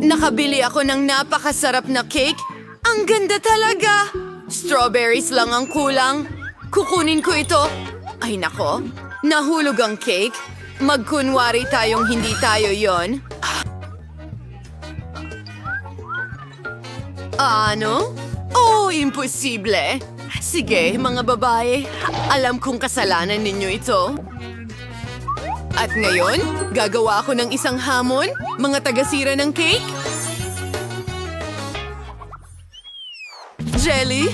Nakabili ako ng napakasarap na cake. Ang ganda talaga! Strawberries lang ang kulang. Kukunin ko ito. Ay nako, nahulog ang cake. Magkunwari tayong hindi tayo yon. Ano? Oh, imposible. Sige, mga babae. Alam kong kasalanan ninyo ito. At ngayon, gagawa ako ng isang hamon, mga tagasira ng cake. Jelly?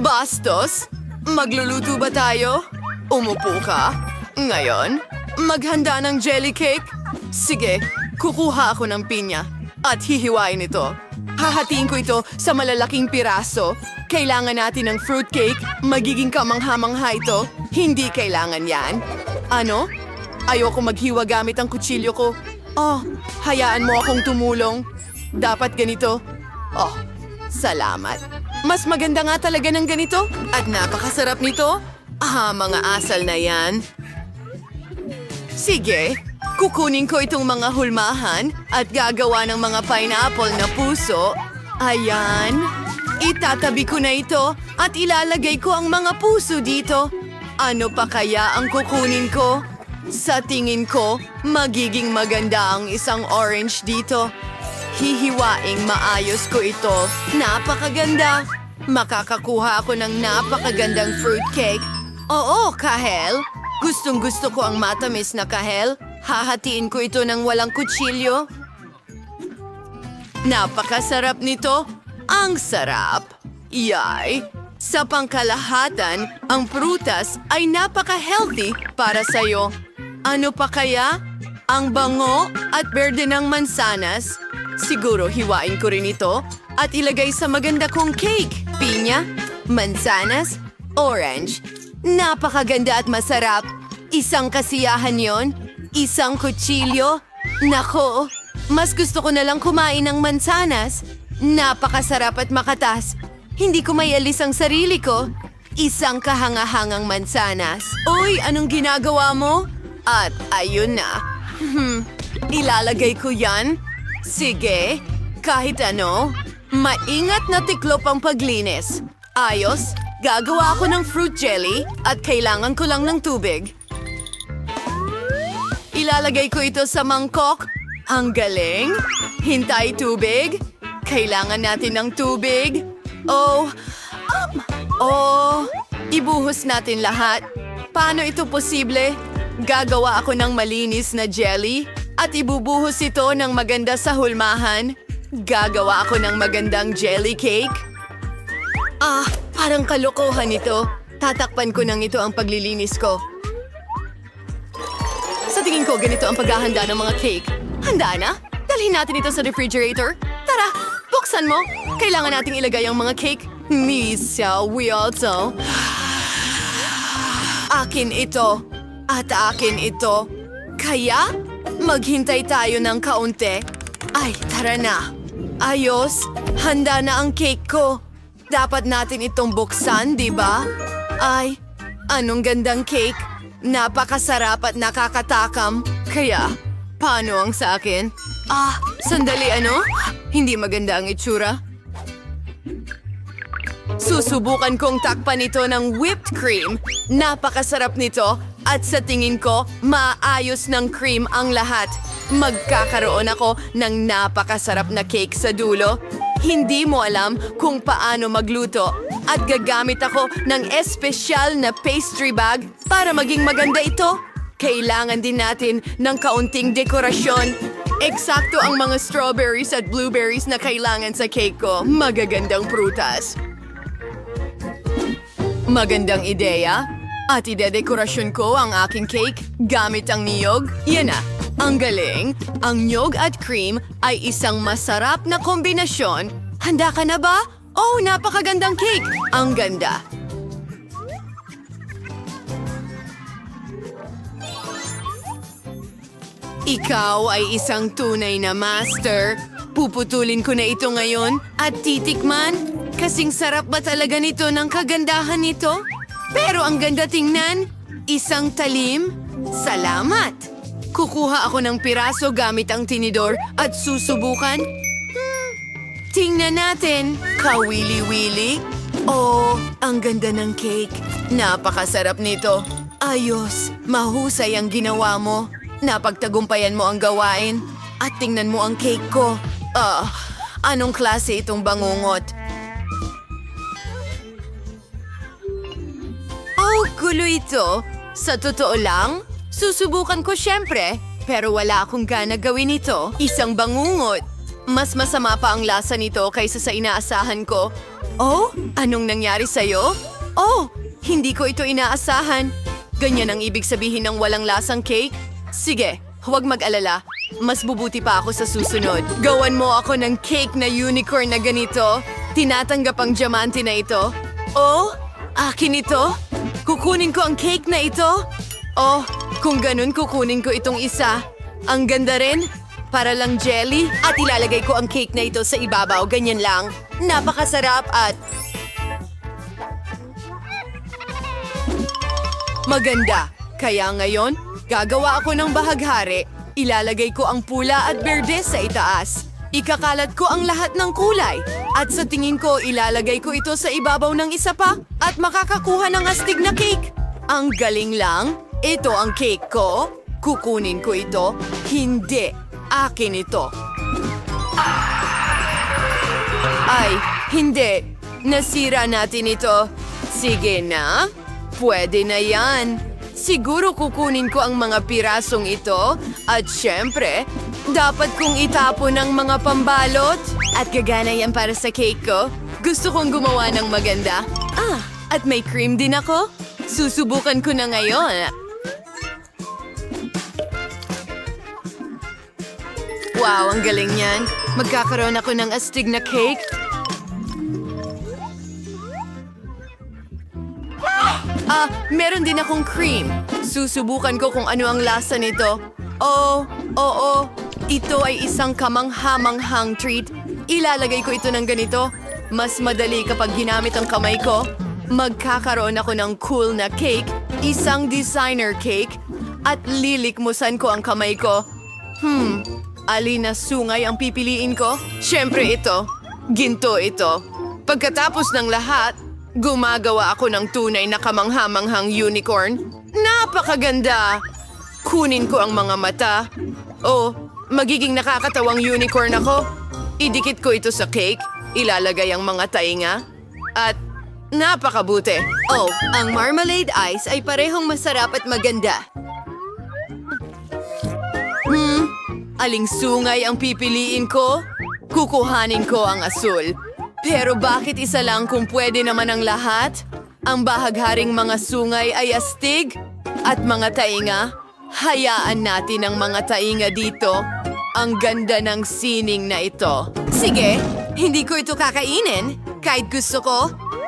Bastos? Magluluto ba tayo? Umupo ka? Ngayon, maghanda ng jelly cake? Sige, kukuha ako ng pinya at hihiwain ito. Hahatiin ko ito sa malalaking piraso. Kailangan natin ng fruitcake. Magiging kamangha-mangha ito. Hindi kailangan yan. Ano? Ayoko maghiwa gamit ang kutsilyo ko. Oh, hayaan mo akong tumulong. Dapat ganito. Oh, salamat. Mas maganda nga talaga ng ganito. At napakasarap nito. Ah, mga asal na yan. Sige, kukunin ko itong mga hulmahan at gagawa ng mga pineapple na puso. Ayan. Itatabi ko na ito at ilalagay ko ang mga puso dito. Ano pa kaya ang kukunin ko? Sa tingin ko, magiging maganda ang isang orange dito. Hihiwaing maayos ko ito. Napakaganda. Makakakuha ako ng napakagandang fruitcake. Oo, Kahel. Gustong gusto ko ang matamis na kahel. Hahatiin ko ito ng walang kutsilyo. Napakasarap nito. Ang sarap. Yay! Sa pangkalahatan, ang prutas ay napaka-healthy para sa'yo. Ano pa kaya? Ang bango at berde ng mansanas. Siguro hiwain ko rin ito at ilagay sa maganda kong cake. Pinya, mansanas, orange. Napakaganda at masarap. Isang kasiyahan yon, isang kutsilyo. Nako, mas gusto ko na lang kumain ng mansanas. Napakasarap at makatas. Hindi ko may alis ang sarili ko. Isang kahangahangang mansanas. Uy, anong ginagawa mo? At ayun na. Hmm, ilalagay ko yan. Sige, kahit ano. Maingat na tiklop ang paglinis. Ayos, gagawa ako ng fruit jelly at kailangan ko lang ng tubig. Ilalagay ko ito sa mangkok. Ang galing. Hintay tubig. Kailangan natin ng tubig. Oh, um, oh, ibuhos natin lahat. Paano ito posible? Gagawa ako ng malinis na jelly at ibubuhos ito ng maganda sa hulmahan. Gagawa ako ng magandang jelly cake. Ah, parang kalokohan ito. Tatakpan ko nang ito ang paglilinis ko. Sa tingin ko, ganito ang paghahanda ng mga cake. Handa na? Dalhin natin ito sa refrigerator. Tara, buksan mo. Kailangan nating ilagay ang mga cake. Misa, we also. Akin ito. At akin ito. Kaya, maghintay tayo ng kaunti. Ay, tara na. Ayos, handa na ang cake ko. Dapat natin itong buksan, di ba? Ay, anong gandang cake. Napakasarap at nakakatakam. Kaya, paano ang sa akin? Ah, sandali ano? Hindi maganda ang itsura. Susubukan kong takpan ito ng whipped cream. Napakasarap nito at sa tingin ko, maayos ng cream ang lahat. Magkakaroon ako ng napakasarap na cake sa dulo. Hindi mo alam kung paano magluto at gagamit ako ng espesyal na pastry bag para maging maganda ito. Kailangan din natin ng kaunting dekorasyon. Eksakto ang mga strawberries at blueberries na kailangan sa cake ko. Magagandang prutas. Magandang ideya. At idedekorasyon ko ang aking cake gamit ang niyog. Yan na. Ang galing. Ang niyog at cream ay isang masarap na kombinasyon. Handa ka na ba? Oh, napakagandang cake. Ang ganda. Ikaw ay isang tunay na master. Puputulin ko na ito ngayon at titikman. Kasing sarap ba talaga nito ng kagandahan nito? Pero ang ganda tingnan. Isang talim. Salamat! Kukuha ako ng piraso gamit ang tinidor at susubukan. Tingnan natin. Kawili-wili. Oh, ang ganda ng cake. Napakasarap nito. Ayos, mahusay ang ginawa mo. Napagtagumpayan mo ang gawain. At tingnan mo ang cake ko. Ah, anong klase itong bangungot? Gulo ito. Sa totoo lang, susubukan ko syempre. Pero wala akong gana gawin ito. Isang bangungot. Mas masama pa ang lasa nito kaysa sa inaasahan ko. Oh, anong nangyari sa'yo? Oh, hindi ko ito inaasahan. Ganyan ang ibig sabihin ng walang lasang cake? Sige, huwag mag-alala. Mas bubuti pa ako sa susunod. Gawan mo ako ng cake na unicorn na ganito. Tinatanggap ang diamante na ito. Oh, akin ito? Kukunin ko ang cake na ito? Oh, kung ganun kukunin ko itong isa. Ang ganda rin. Para lang jelly. At ilalagay ko ang cake na ito sa ibabaw. Ganyan lang. Napakasarap at... Maganda. Kaya ngayon, gagawa ako ng bahaghari. Ilalagay ko ang pula at berde sa itaas. Ikakalat ko ang lahat ng kulay. At sa tingin ko, ilalagay ko ito sa ibabaw ng isa pa at makakakuha ng astig na cake. Ang galing lang. Ito ang cake ko. Kukunin ko ito. Hindi. Akin ito. Ay, hindi. Nasira natin ito. Sige na. Pwede na yan. Siguro kukunin ko ang mga pirasong ito at syempre, dapat kong itapon ang mga pambalot at gagana yan para sa cake ko. Gusto kong gumawa ng maganda. Ah, at may cream din ako. Susubukan ko na ngayon. Wow, ang galing niyan. Magkakaroon ako ng astig na cake. Ah, meron din akong cream. Susubukan ko kung ano ang lasa nito. Oh, oo. Ito ay isang kamanghamanghang treat. Ilalagay ko ito ng ganito. Mas madali kapag ginamit ang kamay ko. Magkakaroon ako ng cool na cake, isang designer cake, at lilikmusan ko ang kamay ko. Hmm, alin na sungay ang pipiliin ko? Siyempre ito. Ginto ito. Pagkatapos ng lahat, gumagawa ako ng tunay na kamanghamanghang unicorn. Napakaganda! Kunin ko ang mga mata. Oh, magiging nakakatawang unicorn ako. Idikit ko ito sa cake, ilalagay ang mga tainga, at napakabuti. Oh, ang marmalade ice ay parehong masarap at maganda. Hmm, aling sungay ang pipiliin ko? Kukuhanin ko ang asul. Pero bakit isa lang kung pwede naman ang lahat? Ang bahagharing mga sungay ay astig at mga tainga. Hayaan natin ang mga tainga dito. Ang ganda ng sining na ito. Sige, hindi ko ito kakainin. Kahit gusto ko,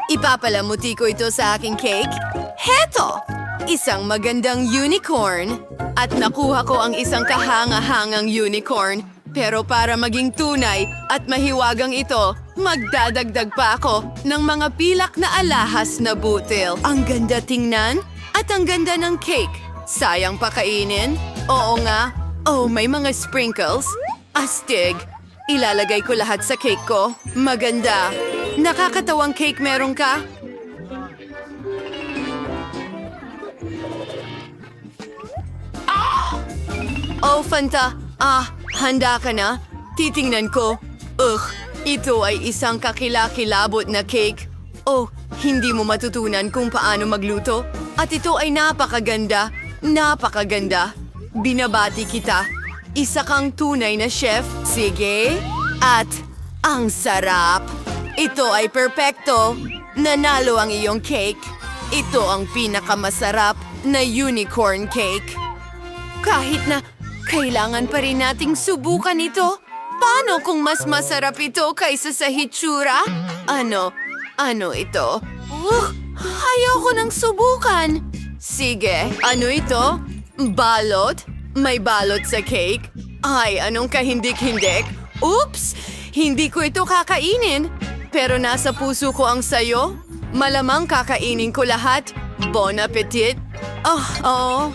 ipapalamuti ko ito sa aking cake. Heto! Isang magandang unicorn. At nakuha ko ang isang kahanga-hangang unicorn. Pero para maging tunay at mahiwagang ito, magdadagdag pa ako ng mga pilak na alahas na butil. Ang ganda tingnan at ang ganda ng cake. Sayang pa kainin? Oo nga. Oh, may mga sprinkles. Astig. Ilalagay ko lahat sa cake ko. Maganda. Nakakatawang cake meron ka? Oh, Fanta. Ah, handa ka na? Titingnan ko. Ugh, ito ay isang kakilakilabot na cake. Oh, hindi mo matutunan kung paano magluto. At ito ay napakaganda. Napakaganda. Binabati kita. Isa kang tunay na chef. Sige. At ang sarap. Ito ay perpekto. Nanalo ang iyong cake. Ito ang pinakamasarap na unicorn cake. Kahit na kailangan pa rin nating subukan ito. Paano kung mas masarap ito kaysa sa hitsura? Ano? Ano ito? Uh, ayoko nang subukan. Sige, ano ito? Balot? May balot sa cake? Ay, anong kahindik-hindik? Oops! Hindi ko ito kakainin. Pero nasa puso ko ang sayo. Malamang kakainin ko lahat. Bon appetit. Ah, oh.